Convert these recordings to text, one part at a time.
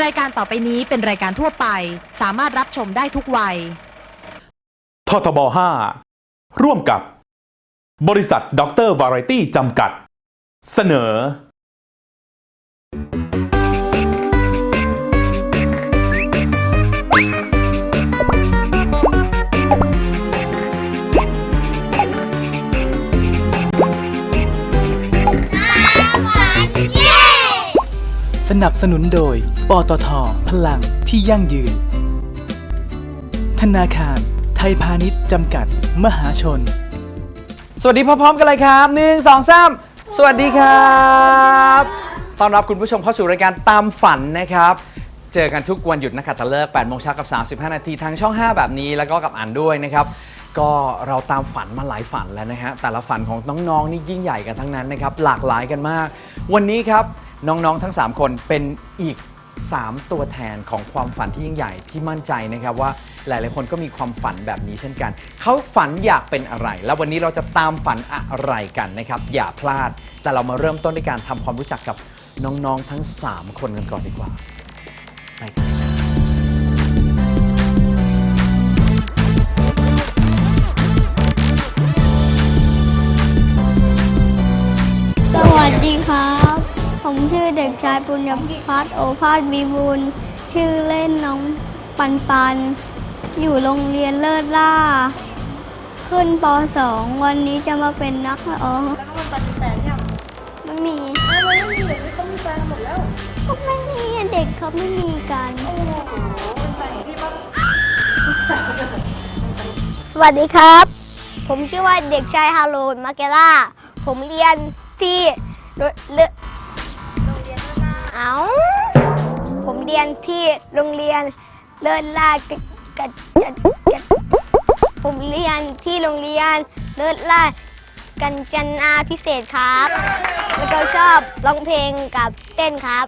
รายการต่อไปนี้เป็นรายการทั่วไป สามารถรับชมได้ทุกวัย ททบ 5 ร่วมกับ บริษัทด็อกเตอร์วาไรตี้จำกัด เสนอ สนับสนุนโดย ปตท พลังที่ยั่งยืน ธนาคาร ไทยพาณิชย์จำกัด มหาชน สวัสดีพร้อมๆกันเลยครับหนึ่งสองสามสวัสดีครับต้อนรับคุณผู้ชมเข้าสู่รายการตามฝันนะครับ เจอกันทุกวันหยุดนักขัตฤกษ์8โมงเช้ากับ 35 นาทีทางช่อง 5 แบบนี้ แล้วก็กับอ่านด้วยนะครับ ก็เราตามฝันมาหลายฝันแล้วนะฮะ แต่ละฝันของน้องๆนี่ยิ่งใหญ่กันทั้งนั้นนะครับ หลากหลายกันมาก วันนี้ครับ น้องๆทั้ง 3 คนเป็นอีก 3 ตัวแทนของความฝันที่ยิ่งใหญ่ที่มั่นใจนะครับว่าหลายๆคนก็มีความฝันแบบนี้เช่นกัน เขาฝันอยากเป็นอะไร แล้ววันนี้เราจะตามฝันอะไรกันนะครับ อย่าพลาด แต่เรามาเริ่มต้นด้วยการทำความรู้จักกับน้องๆทั้ง 3 คนกันก่อนดีกว่าไป เด็กชายปุญญพัฒน์โอภาสบีบุญชื่อเล่นน้องปันปัน อยู่โรงเรียนเลิศล่า ขึ้นป .2 วันนี้จะมาเป็นนักร้องแล้วมันปันมีแฟนยังไม่มีไม่มีเด็กไม่ต้องมีแฟนหมดแล้วก็ไม่มีเด็กเขาไม่มีกัน สวัสดีครับ ผมชื่อว่าเด็กชายฮาโลนมาเกล่า ผมเรียนที่ เรียนที่โรงเรียนเลิศลาดกักักักัผมเรียนที่โรงเรียนเลิศลาดกันจันอาพิเศษครับ แล้วก็ชอบร้องเพลงกับเต้นครับ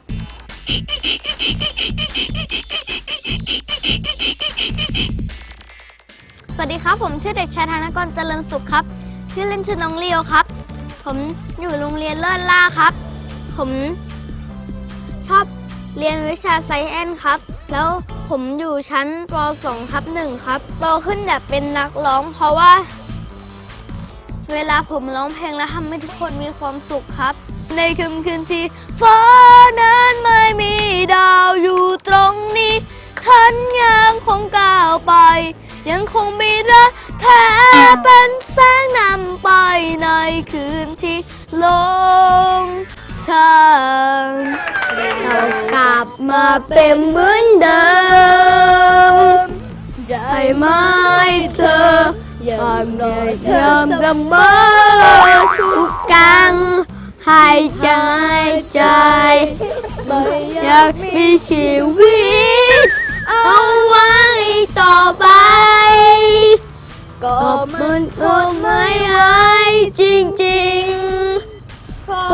สวัสดีครับ ผมชื่อเด็กชายธนกรเจริญสุขครับชื่อเล่นชื่อน้องเลียวครับ ผมอยู่โรงเรียนเลิศล่าครับ ผมชอบ เรียนวิชาไซแอนครับ แล้วผมอยู่ชั้นป .2 ทับ1ครับโตขึ้นอยากเป็นนักร้อง เพราะว่า เวลาผมร้องเพลงแล้วทำให้ทุกคนมีความสุขครับ ในคืนคืนที่ฟ้านั้นไม่มีดาวอยู่ตรงนี้ฉันยังคงก้าวไป ยังคงมีรักแท้เป็นแสงนำไปในคืนที่ลง ช่างเรากลับมาเป็นเหมือนเดิมได้ไหมเธออย่างน้อ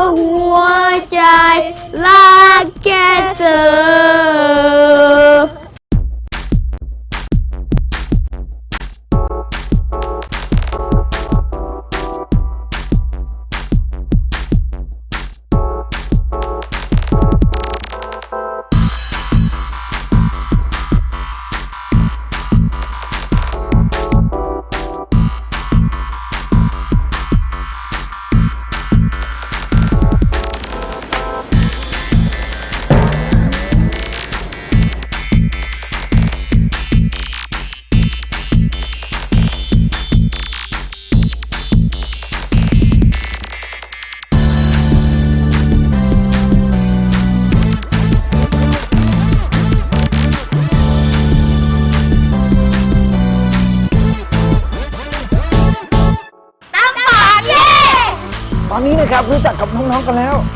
หายใจใจ ไม่อยากมีชีวิต เอาไว้ต่อไป ก็มันคงไม่หายจริงๆ เพราะหัวใจรักแค่เธอ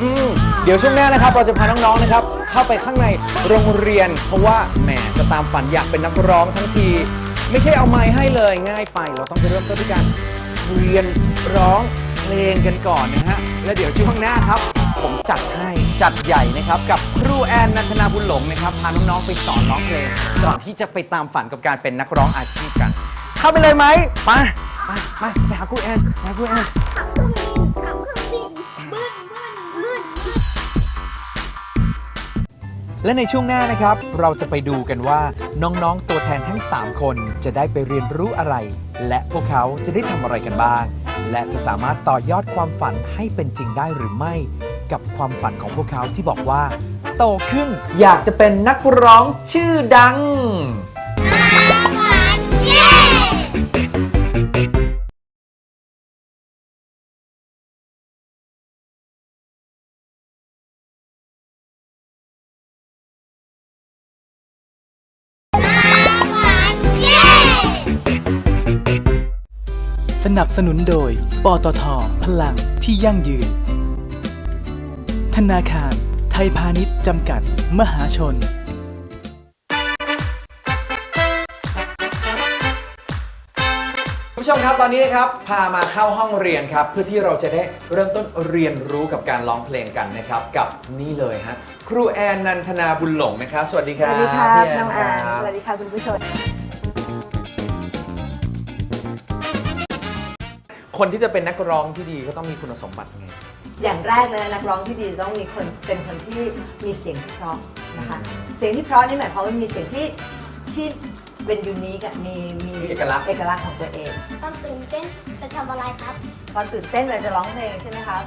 อืมเดี๋ยวช่วงหน้านะครับเราจะพาน้องๆนะครับ เข้าไปข้างในโรงเรียน เพราะว่าแหมจะตามฝันอยากเป็นนักร้องทั้งที ไม่ใช่เอาไม้ให้เลยง่ายไป เราต้องไปเริ่มต้นด้วยการเรียนร้องเพลงกันก่อนนะฮะแล้วเดี๋ยวช่วงหน้าครับ ผมจัดให้จัดใหญ่นะครับ กับครูแอนนันทนาบุญหลงนะครับพาน้องๆไปสอนร้องเพลงก่อนที่จะไปตามฝันกับการเป็นนักร้องอาชีพกัน เข้าไปเลยไหมไปไปไปไปหาครูแอนไปหาครูแอนขับเครื่องบินบึ้ และในช่วงหน้านะครับ เราจะไปดูกันว่าน้องๆ ตัวแทนทั้ง 3 คนจะได้ไปเรียนรู้อะไร และพวกเขาจะได้ทำอะไรกันบ้าง และจะสามารถต่อยอดความฝันให้เป็นจริงได้หรือไม่ กับความฝันของพวกเขาที่บอกว่า โตขึ้นอยากจะเป็นนักร้องชื่อดัง นับสนุนโดย ปตท พลังที่ยั่งยืน ธนาคาร ไทยพาณิชย์จำกัด มหาชน คุณผู้ชมครับตอนนี้นะครับพามาเข้าห้องเรียนครับ เพื่อที่เราจะได้เริ่มต้นเรียนรู้กับการร้องเพลงกันนะครับ กับนี่เลยฮะครูแอนนันทนาบุญหลงนะครับ สวัสดีคสรับวัสดีครับพี่น้องแอนครับสวัสดีค่ะคุณผู้ชม คนที่จะเป็นนักร้องที่ดีก็ต้องมีคุณสมบัติไง อย่างแรกเลยนะนักร้องที่ดีต้องมีคนเป็นคนที่มีเสียงที่เพราะนะคะเสียงที่เพราะนี่หมายความว่ามีเสียงที่ที่เป็นยูนิคอะมีมีมีเอกลักษณ์ เอกลักษณ์ของตัวเอง ตอนตื่นเต้นจะทำอะไรครับ ตอนตื่นเต้นเราจะร้องเพลงใช่ไหมคะ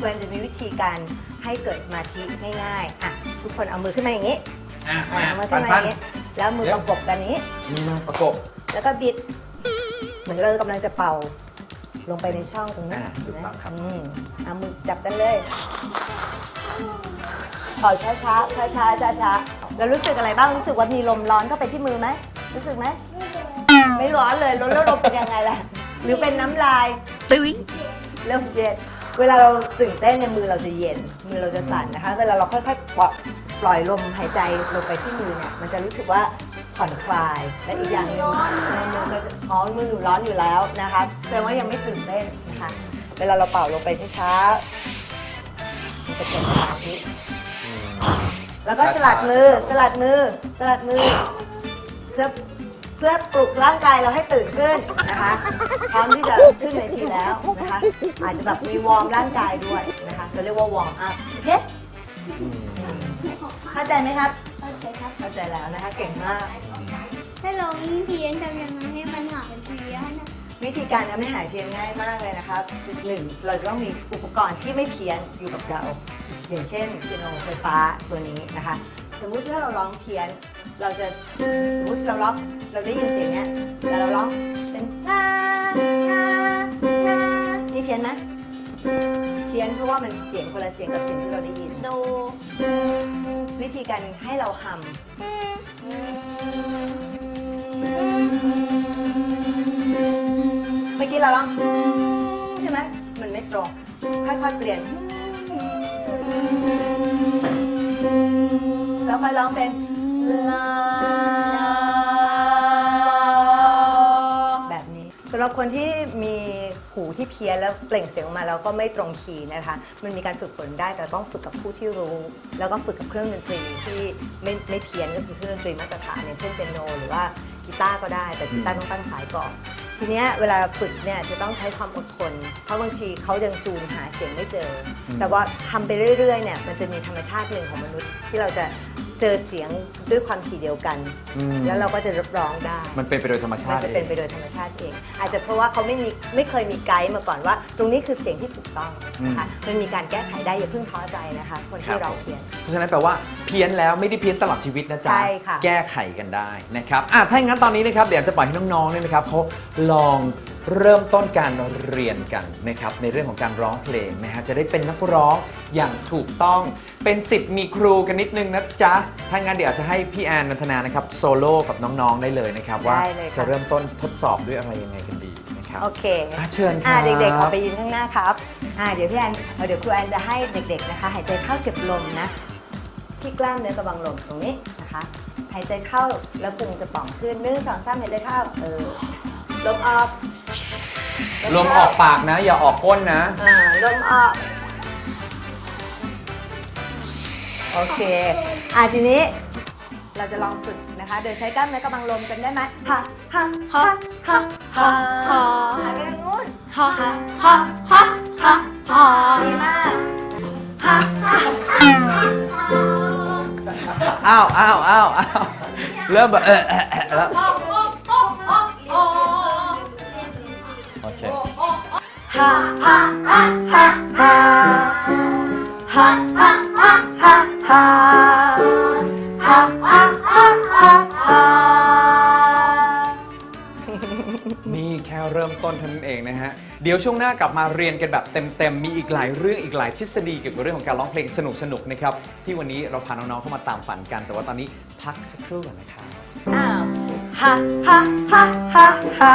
ควรจะมีวิธีการให้เกิดสมาธิง่ายๆอะทุกคนเอามือขึ้นมาอย่างนี้อะอะมาเอามือปัขึ้นนมาปัอนย่างนี้ แล้วมือประกบกันอย่างนี้มีมาประกบ แล้วก็บิด เหมือนเรากำลังจะเป่า ลงไปในช่องตรงนี้อ่าถูกต้องครับ อืมเอามือจับกันเลยเป่าช้าช้าช้าช้าช้าช้าๆแล้วรู้สึกอะไรบ้างรู้สึกว่ามีลมร้อนเข้าไปที่มือไหมรู้สึกไหมไม่ร้อนเลยแล้วแล้วลมเป็นยังไงล่ะ หรือเป็นน้ำลายตึ้งเริ่มเย็นเวลาเราตื่นเต้นในยมือเราจะเย็นมือเราจะสั่นนะคะเวลาเราค่อยๆปล่อยปล่อยลมหายใจลงไปที่มือเนี่ยมันจะรู้สึกว่า ผ่อนคลาย และอีกอย่างหนึงในมือก็จะอ๋อมือหนูร้อนอยู่แล้วนะคะแปลว่ายังไม่ตื่นเต้นนะคะ เวลาเราเป่าลงไปช้าๆมันจะเกิดสมาธิแล้วก็สลัดมือสลัดมือสลัดมือเพื่อเพื่อปลุกร่างกายเราให้ตื่นขึ้นนะคะพร้อมที่จะขึ้นเวทีแล้วนะคะอาจจะแบบมีวอร์มร่างกายด้วยนะคะเราเรียกว่าวอร์มอัพโอเคเข้าใจไหมครับโอเคครับเข้าใจแล้วนะคะเก่งมาก ถ้าร้องเพี้ยนทำยังไงให้มันหายเพี้ยนอะวิธีการทำให้หายเพี้ยนง่ายมากเลยนะครับหนึ่งเราจะต้องมีอุปกรณ์ที่ไม่เพี้ยนอยู่กับเรา อย่างเช่นเปียโนไฟฟ้าตัวนี้นะคะ สมมุติถ้าเราร้องเพี้ยน เราจะสมมติเราร้องเราได้ยินเสียงเนี้ยแต่เราร้องเป็นนานานานี่เพี้ยนไหมเพี้ยนเพราะว่ามันเสียงคนละเสียงกับเสียงที่เราได้ยิน โด วิธีการให้เราหำ เมื่อกี้เราร้องใช่ไหมมันไม่ตรงค่อยๆเปลี่ยน แล้วค่อยร้องเป็นลาแบบนี้สำหรับคนที่มีหูที่เพี้ยนแล้วเปล่งเสียงออกมาแล้วก็ไม่ตรงคีย์นะคะ มันมีการฝึกฝนได้แต่ต้องฝึกกับผู้ที่รู้ แล้วก็ฝึกกับเครื่องดนตรีที่ไม่ไม่เพี้ยนก็คือเครื่องดนตรีมาตรฐานอย่างเช่นเปียโนหรือว่า กีตาร์ก็ได้ แต่กีตาร์ต้องตั้งสายก่อน ทีเนี้ยเวลาฝึกเนี่ยจะต้องใช้ความอดทน เพราะบางทีเขายังจูนหาเสียงไม่เจออแต่ว่าทำไปเรื่อยๆเนี่ยมันจะมีธรรมชาติหนึ่งของมนุษย์ที่เราจะ เจอเสียงด้วยความถี่เดียวกัน อืม แล้วเราก็จะรับร้องได้ มันเป็นไปโดยธรรมชามันติจะเป็นไปเองโดยธรรมชาติเอง อาจจะเพราะว่าเขาไม่มีไม่เคยมีไกด์มาก่อนว่า ตรงนี้คือเสียงที่ถูกต้องนะคะมันมีการแก้ไขได้อย่าเพิ่งท้อใจนะคะ คนที่ร้องเพี้ยน เพราะฉะนั้นแปลว่าเพี้ยนแล้วไม่ได้เพี้ยนตลอดชีวิตนะจ๊ะ ใช่ค่ะ แก้ไขกันได้นะครับอะถ้าอย่างนั้นตอนนี้นะครับเดี๋ยวจะปล่อยให้น้องๆเนี่ยนะครับเขาลอง เริ่มต้นการเรียนกันนะครับในเรื่องของการร้องเพลงนะฮะจะได้เป็นนักร้องอย่างถูกต้องเป็นสิทธิ์มีครูกันนิดนึงนะจ๊ะถ้างั้นเดี๋ยวจะให้พี่แอนนันทนานะครับโซโล่กับน้องๆได้เลยนะครับว่าได้เลยค่ะ จะเริ่มต้นทดสอบด้วยอะไรยังไงกันดีนะครับ โอเคอะเชิญคอ่ารับเด็กๆ ออกไปยืนข้างหน้าครับ อ่าเดี๋ยวพี่แอนเอ่อเดี๋ยวครูแอนจะให้เด็กๆ นะคะ หายใจเข้าเก็บลมนะ ที่กล้ามเนื้อกระบังลมตรงนี้นะคะ หายใจเข้าแล้วพุงจะป่องขึ้นหนึ่งสองสามหายใจเข้า เออ ลมออกลมออกปากนะ อย่าออกก้นนะ อ่าลมออก โอเค อ่าทีนี้ เราจะลองฝึกนะคะ โดยใช้กล้ามเนื้อกระบังลมจำได้ไหมฮะฮะฮะฮะฮะหันไปทางนู้นฮ่าฮ่าฮ่าฮ่าฮ่าดีมากฮะอ้าวอ้าวอ้าวอ้าวเริ่มแบบเออเออเออแล้ว ฮ่าฮ่าฮ่าฮ่าฮ่าฮ่าฮ่าฮ่าฮ่าฮ่าฮ่าฮ่าฮ่าฮ่านี่แค่เริ่มต้นเท่านั้นเองนะฮะ เดี๋ยวช่วงหน้ากลับมาเรียนกันแบบเต็มๆ มีอีกหลายเรื่องอีกหลายทฤษฎีเกี่ยวกับเรื่องของการร้องเพลงสนุกๆ นะครับ ที่วันนี้เราพาน้องๆ เข้ามาตามฝันกัน แต่ว่าตอนนี้พักสักครู่ก่อนนะครับอ้าวฮ่าฮ่าฮ่าฮ่าฮ่า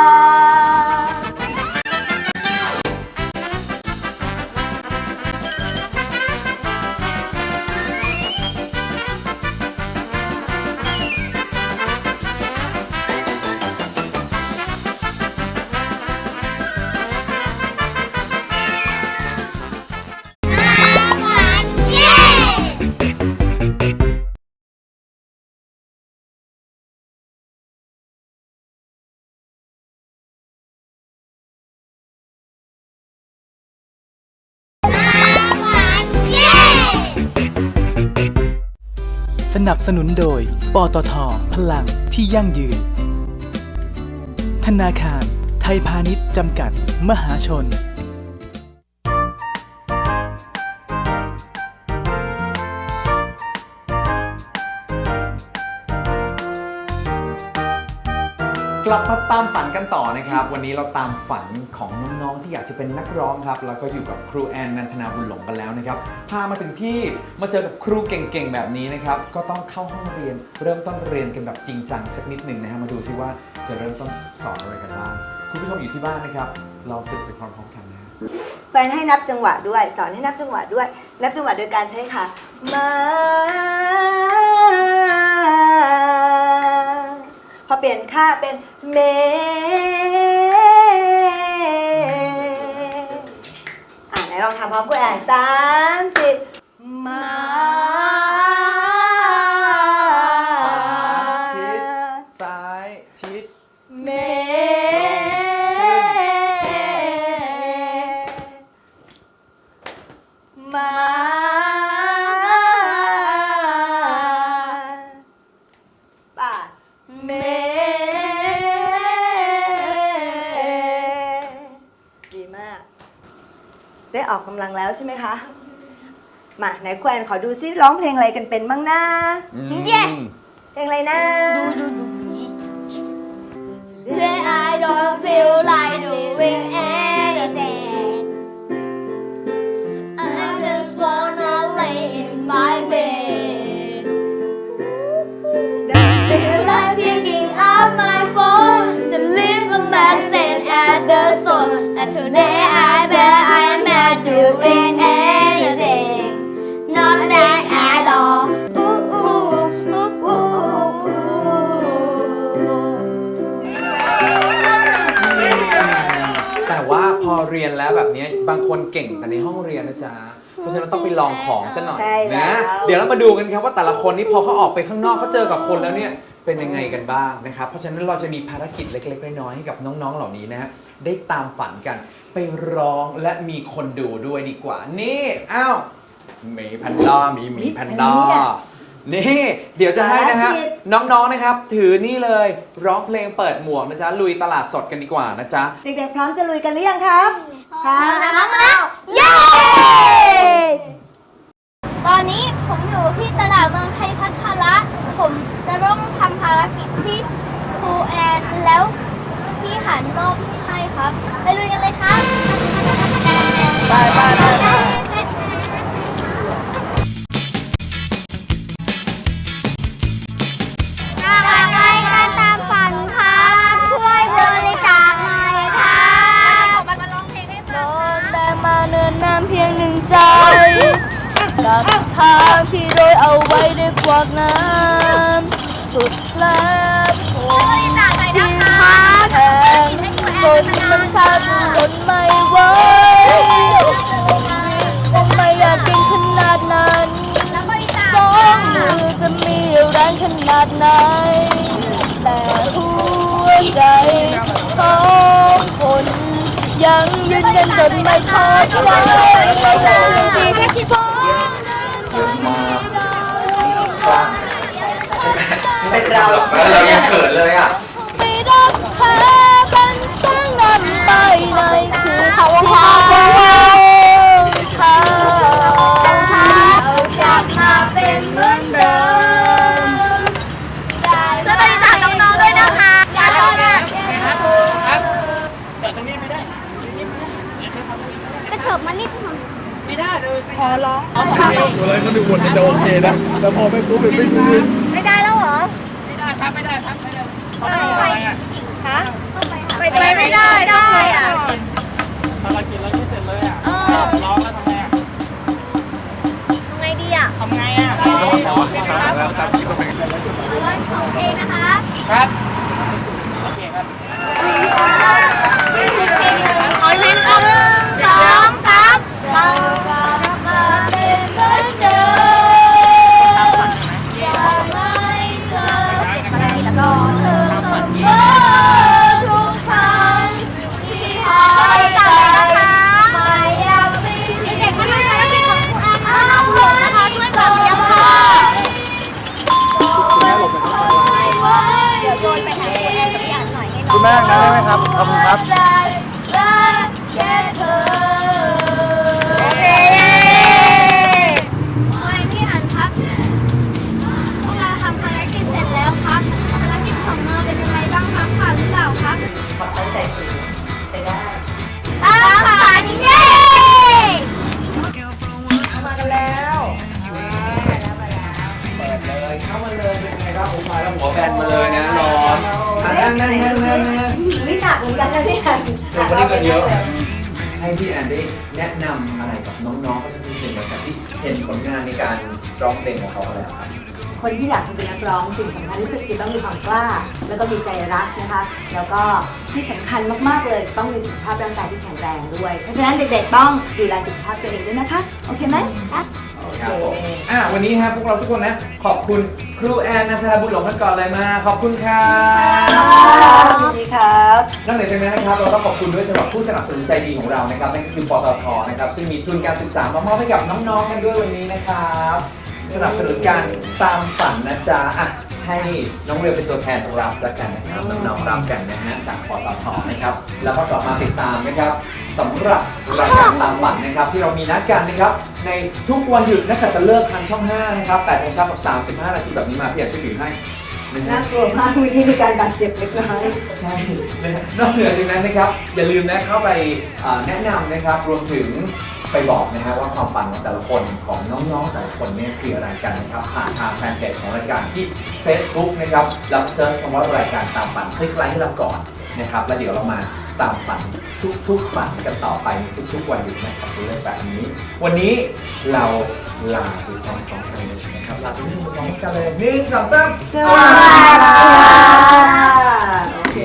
นับสนุนโดย ปตท พลังที่ยั่งยืน ธนาคาร ไทยพาณิชย์จำกัด มหาชน ลับมาตามฝันกันต่อนะครับ วันนี้เราตามฝันของน้องๆที่อยากจะเป็นนักร้องครับ แล้วก็อยู่กับครูแอนนันทนาบุญหลงกันแล้วนะครับ พามาถึงที่มาเจอกับครูเก่งๆแบบนี้นะครับ ก็ต้องเข้าห้องเรียน เริ่มต้นเรียนกันแบบจริงจังสักนิดหนึ่งนะฮะ มาดูซิว่าจะเริ่มต้นสอนอะไรกันบ้าง คุณผู้ชมอยู่ที่บ้านนะครับ ลองฝึกไปพร้อมๆกันนะฮะแฟนให้นับจังหวะด้วย สอนให้นับจังหวะด้วย นับจังหวะโดยการใช้ค่ะมา อเปลี่ยนค่าเป็นเมอะไหนลองทำพร้อมกูแอนสามสิบมาชิดซ้าย ชิดเม แล้วใช่ไหมคะ มาไหนแควนขอดูซิร้องเพลงอะไรกันเป็นบ้างนะเย้ เพลงอะไรนะดูดูดู Say I don't feel like doing anything รียนแล้วแบบนี้บางคนเก่งแต่ในห้องเรียนนะจ๊ะเพราะฉะนั้นต้องไปลองของซะหน่อยใช่แล้ว นะเดี๋ยวเรามาดูกันครับว่าแต่ละคนนี้พอเขาออกไปข้างนอกเขาเจอกับคนแล้วเนี่ยเป็นยังไงกันบ้างนะครับเพราะฉะนั้นเราจะมีภารกิจเล็กๆน้อยๆให้กับน้องๆเหล่านี้นะฮะได้ตามฝันกันไปร้องและมีคนดูด้วยดีกว่านี่อ้าวหมีแพนด้าหมีหมีแพนด้าอะไรเนี่ยนี่เดี๋ยวจะให้นะฮะภารกิจน้องๆนะครับ ถือนี่เลยร้องเพลงเปิดหมวกนะจ๊ะลุยตลาดสดกันดีกว่านะจ๊ะเด็กๆพร้อมจะลุยกันหรือยังครับพร้อมนะเย้ตอนนี้ผมอยู่ที่ตลาดเมืองไทยพัทละผมจะต้องทำภารกิจที่ครูแอนแล้วพี่หันมอบให้ครับ ไปลุยกันเลยครับไปไปไป ทางที่โดยเอาไว้ด้ววากน้ำสุดแลบที่พักแทงจนมันทาบจนไม่ไหวคงไม่อยากเกินขนาดนั้นสองมือจะมีแรงขนาดไหนแต่หัวใจของคนยังยืนยันจนไม่ท้อใจไม่ต้องดีแค่คิดพอ เราเรายังเกิดเลยอะไม่รักแพ้กันตั้งนานไปเลยคือเขาพาเราเขาจะมาเป็นเหมือนเดิมสวัสดีค่ะน้องๆด้วยนะคะขอโทษนะกระเถิบมานิดหนึ่งอะไรก็ดูบนจะโอเคนะแต่พอไม่ปุ๊บไม่ดูไม่ได้อ ไม่ได้ครับ ไม่ได้ครับไม่ได้ไปฮะ ไปไปไม่ได้ได้อะภ หน่อยให้น้องคุณแม่นะได้ไหมครับ ขอบคุณครับแค่เธอโอเคพี่อ่านครับ พวกเราทำภารกิจเสร็จแล้วครับภารกิจของเราเป็นยังไงบ้างครับผ่านหรือเปล่าครับตั้งใจสูงใช้ได้อ่าผ่านเย้มากันแล้วเปิดเลย เข้ามาเลย เป็นไงครับผมมาแล้วหัวแบนมาเลยนะร้อน อะนั่งนั่งนั่งนั่งนั่งวินักเหมือนกันนะเนี่ยเด็กคนนี้กันเยอะให้พี่แอนได้แนะนำอะไรกับน้องๆก็สักนิดหนึ่งหลังจากที่เห็นผลงานในการร้องเพลงของเขาแล้วครับคนที่อยากจะเป็นนักร้องสิ่งสำคัญที่สุดคือต้องมีความกล้า แล้วก็มีใจรักนะคะ แล้วก็ที่สำคัญมากๆเลย ต้องมีสุขภาพร่างกายที่แข็งแรงด้วย เพราะฉะนั้นเด็กๆต้องดูแลสุขภาพตัวเองด้วยนะคะ โอเคไหมครับโอเคอะวันนี้ครับพวกเราทุกคนนะขอบคุณ ครูแอนนันทบุญหลงกันก่อนเลยมา ขอบคุณครับสวัสดีครับนอกเหนือจากนั้นนะครับเราต้องขอบคุณด้วยสำหรับผู้สนับสนุนใจดีของเรานะครับนั่นก็คือปตทนะครับซึ่งมีทุนการศึกษามามอบให้กับน้องๆกันด้วยวันนี้นะครับสนับสนุนการตามฝันนะจ๊ะอะให้น้องเรียวเป็นตัวแทนรับแล้วกันนะครับน้องๆรับกันนะฮะจากปตทนะครับแล้วก็กลับมาติดตามนะครับ สำหรับรายการตามฝันนะครับ ที่เรามีนัดกันนะครับในทุกวันหยุดนักขัตฤกษ์ทางช่อง5นะครับ8โมงเช้ากับ 35 นาทีแบบนี้มาพี่อยากช่วยถือให้นะฮะ น่ากลัวมากเมื่อกี้มีการบาดเจ็บเล็กน้อย ใช่นะฮะนอกเหนือจากนั้นนะครับ อย่าลืมนะเข้าไปเอ่อแนะนำนะครับ รวมถึงไปบอกนะฮะว่าความฝันของแต่ละคนของน้องๆแต่ละคนเนี่ยคืออะไรกันนะครับผ่านทางแฟนเพจของรายการที่ Facebook นะครับแล้วเซิร์ชคำว่ารายการตามฝันคลิกไลค์ให้เราก่อนนะครับแล้วเดี๋ยวเรามา ตามฝันทุกๆฝันกันต่อไปในทุกๆวันหยุดนะครับเรื่องแบบนี้ วันนี้เราลาไปพร้อมๆกันเลยนะครับลาไปพร้อมๆกันเลยหนึ่งสองสามสวัสดีค่ะโอเค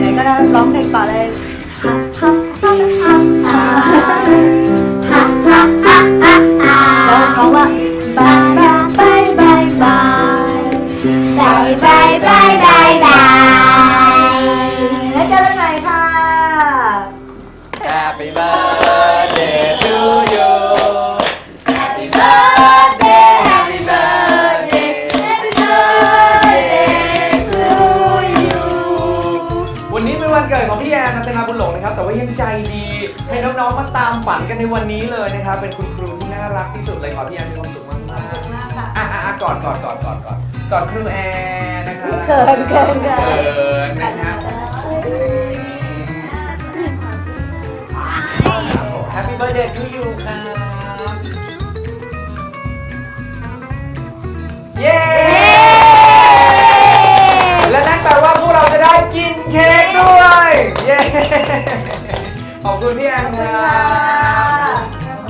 ไหนๆก็ร้องเพลงต่อเลยฮับฮับฮับฮับฮับแล้วร้องว่าบาย ให้น้องๆมาตามฝันกันในวันนี้เลยนะครับ เป็นคุณครูที่น่ารักที่สุดเลยขอพี่แอนมีความสุขมากๆอะอะอะกอดกอดกอดกอดกอดกอดครูแอนนะครับเขินเขินเขินเขินนะฮะ Happy birthday to you ครับ เย้ และนั่นแปลว่าพวกเราจะได้กินเค้กด้วย เย้ ขอบคุณพี่แอนครับ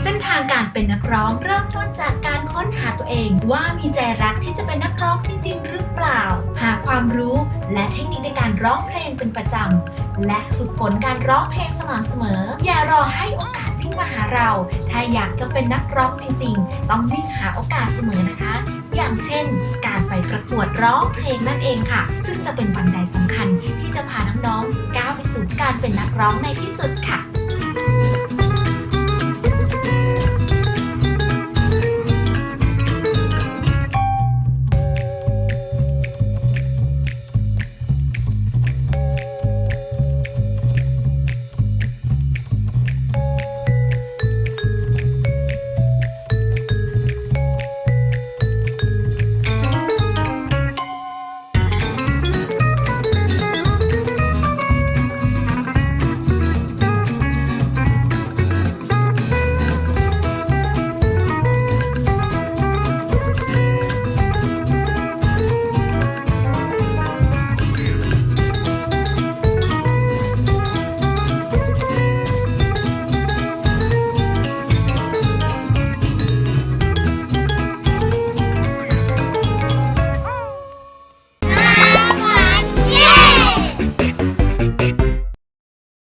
เส้นทางการเป็นนักร้องเริ่มต้นจากการค้นหาตัวเอง ว่ามีใจรักที่จะเป็นนักร้องจริง ๆ หรือเปล่า หาความรู้และเทคนิคในการร้องเพลงเป็นประจำ และฝึกฝนการร้องเพลงสม่ำเสมอ อย่ารอให้โอกาส มาหาเรา ถ้าอยากจะเป็นนักร้องจริงๆ ต้องวิ่งหาโอกาสเสมอนะคะ อย่างเช่น การไปประกวดร้องเพลงนั่นเองค่ะ ซึ่งจะเป็นบันไดสำคัญที่จะพาน้องๆก้าวไปสู่การเป็นนักร้องในที่สุดค่ะ